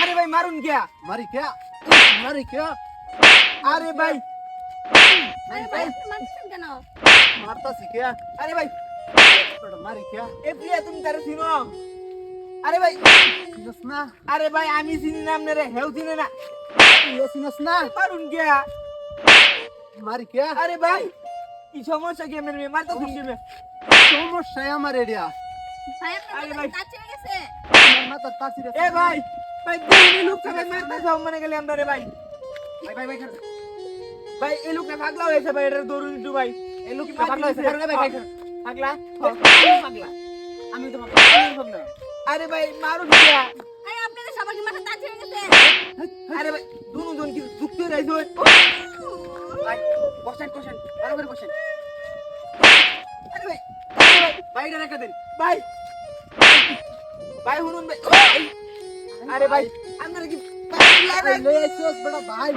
আরে ভাই মারুন গিয়া। মারি কে মারি কে আরে ভাই। আরে ভাই মারছেন কেন? মারতাছি কে আরে ভাই। মারি কে এ প্রিয়া তুমি তারে চিনো? আরে ভাই। চিনস না। আরে ভাই আমি চিনি না আপনারে হেউ চিনে না। চিনস না। মারুন গিয়া। মারি কে আরে ভাই। কি সমস্যা কি আপনার মেয়ে? মারতে শুনছি সমস্যা আমার এরিয়া। আরে ভাই। গেছে? আমার মাথা এ ভাই ভাই দুই লোক ভাই মারতে যাও মানে গেলে আমরা রে ভাই। ভাই ভাই ভাই ভাই এই লোকটা পাগলা হয়েছে ভাই এটা দৌড়ুন একটু ভাই। এই লোক পাগলা হয়েছে, এ ভাই, ভাই, পাগলা? পাগলা। আমি তো পাগলা আরে ভাই গিয়া আরে আপনাদের সবার কি মাথা দাঁত গেছে? আরে ভাই দুনো জন কি যুক্ত রয়েছে? ভাই বসেন বসেন ভালো করে ভাই আরে রেখে দেন। ভাই ভাই শুনুন ভাই। আরে ভাই আপনারা কি ভাই।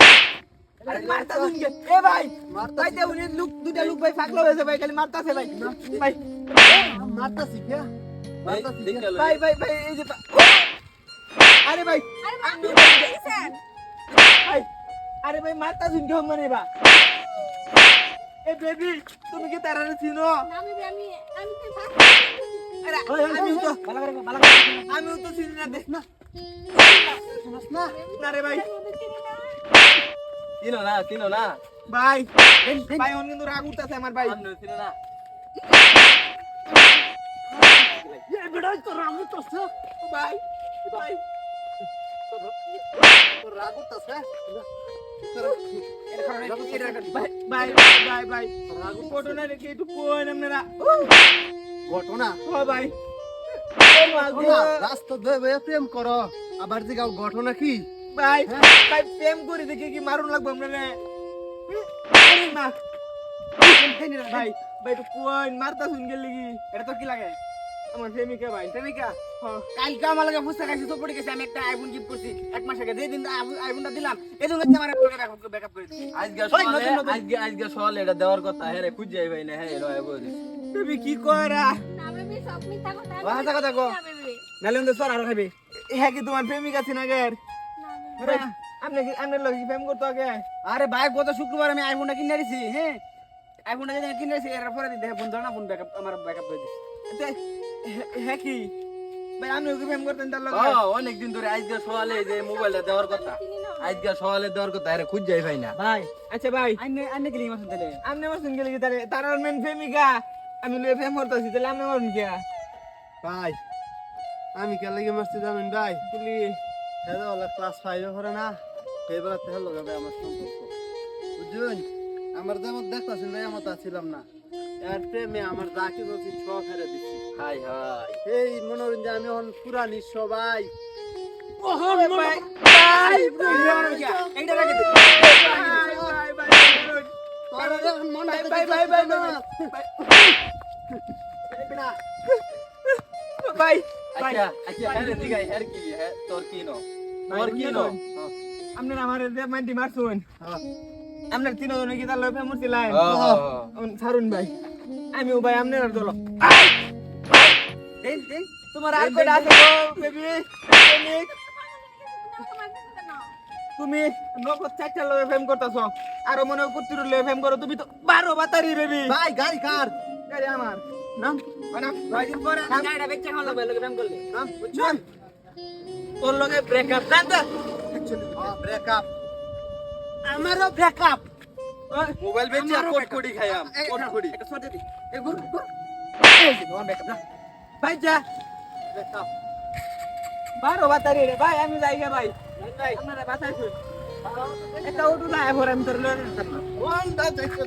আরে মারতা শুন এ ভাই মারতা ভাই দেখুন এই লোক দুটা লোক ভাই পাগলা হয়েছে ভাই খালি মারতাছে ভাই। ভাই মারতাছি কে? ভাই ভাই ভাই এই যে আরে ভাই আরে মারতা মানে বা? এ বেবি তুমি কি তারারে চিনো? আমি আমি আমি তো আমিও তো ভালো করে ভালো করে আমিও তো চিনি না দেখ না। না রে ভাই। চিনো না চিনো না। ভাই ভাই অন কিন্তু রাগ উঠতেছে আমার ভাই। চিনো না। ভাই ভাই। তো রাগু তো ঘটনা ভাই রাস্তা ধরে প্রেম করো আবার জিগাও ঘটনা কি ভাই ভাই প্রেম করে দেখে কি মারুন লাগবে আপনারা মা ভাই ভাই একটু কোন মারতা শুন গেলি কি এটা তো কি লাগে আমার প্রেমিকা ভাই। প্রেমিকা। কালকে আমার লাগে পুস্তক আছে তো পড়ে গেছে আমি একটা আইফোন গিফট করছি। এক মাস আগে যেদিন আইফোনটা দিলাম এই জন্য আমার ব্যাকআপ করে আজকে। আজকে আজকে সকালে এটা দেওয়ার কথা। হ্যাঁ রে খুঁজে ভাই না। হ্যাঁ বলে বেবি কি করা কথা। কথা কও। না নালে ওদের সর আর খাবি হ্যাঁ কি তোমার প্রেমিকা আছে না গের? না বেবি। আপনি লোক কি প্রেম করতো আগে? আরে ভাই গত শুক্রবার আমি আইফোনটা কিনে দিছি হ্যাঁ? আইফোনটা কিনে দিছি এর পরে দিতে ফোন ধরে না ফোন ব্যাকআপ আমার ব্যাকআপ করে দিছি। তে, হ্যাঁ- হ্যাঁ কি? ভাই আমি ওকে প্রেম করতেন তার লোক অনেক দিন ধরে আজকে সকালে যে মোবাইলটা দেওয়ার কথা। আজকে সকালে দেওয়ার কথা আরে খুঁজে ভাই না। ভাই আচ্ছা ভাই। আইনে আইনে গেলি মাসুন তাহলে। আপনি আমার সঙ্গে লেগে তারে মেন প্রেমিকা আমি লয়ে প্রেম করতেছি তাহলে আপনি মারুন কে ভাই আমি কে লাগে মারছি জানেন ভাই? তুলি হলো ক্লাস ফাইভে পড়ে না? এবার তেল লাগাবে আমার সম্পর্ক। আমার যেমন দেখতেছেন তা ছিলাম না। এর প্রেমে আমার যা কি বলছি সব হেরে দিচ্ছি হাই হাই। এই মনোরঞ্জন আমি এখন পুরানি সবাই। হ্যাঁ হ্যাঁ হ্যাঁ আপনার আমার মাইন্ডি মারছুন। হ্যাঁ। আপনার তিনজনে কি প্রেম করছিলেন হ্যাঁ ছাড়ুন ভাই। আমিও ভাই আপনার দল দেন দেন তোমার আর কয়টা আছে গো বেবি? তুমি? নগদ চারটা লয়ে প্রেম করতেছ। আর মনে কুত্তির লয়ে প্রেম করো তুমি তো বারো বাতারি বেবি। ভাই গাড়ি কার? গাড়ি আমার। নাম নাম ভাই দিন পরে? আমি গাড়িটা বেচে খাওয়া লাগবে লোকে প্রেম করলে। নাম বুঝছেন তোর লগে ব্রেকআপ জান তো। ব্রেকআপ আমারও ব্রেকআপ মোবাইল বেচে কোট কোটি খাইয়াম কোট কোটি একটা ছোট দি এই গুর গুর এই যে তোমার ব্যাকআপ না। ভাই যা। ব্রেকআপ বারো বাতারি রে ভাই আমি যাই গে ভাই। আমার বাতাই একটা অটো যায় আমি তোর লয়ে ওন দা দেখতে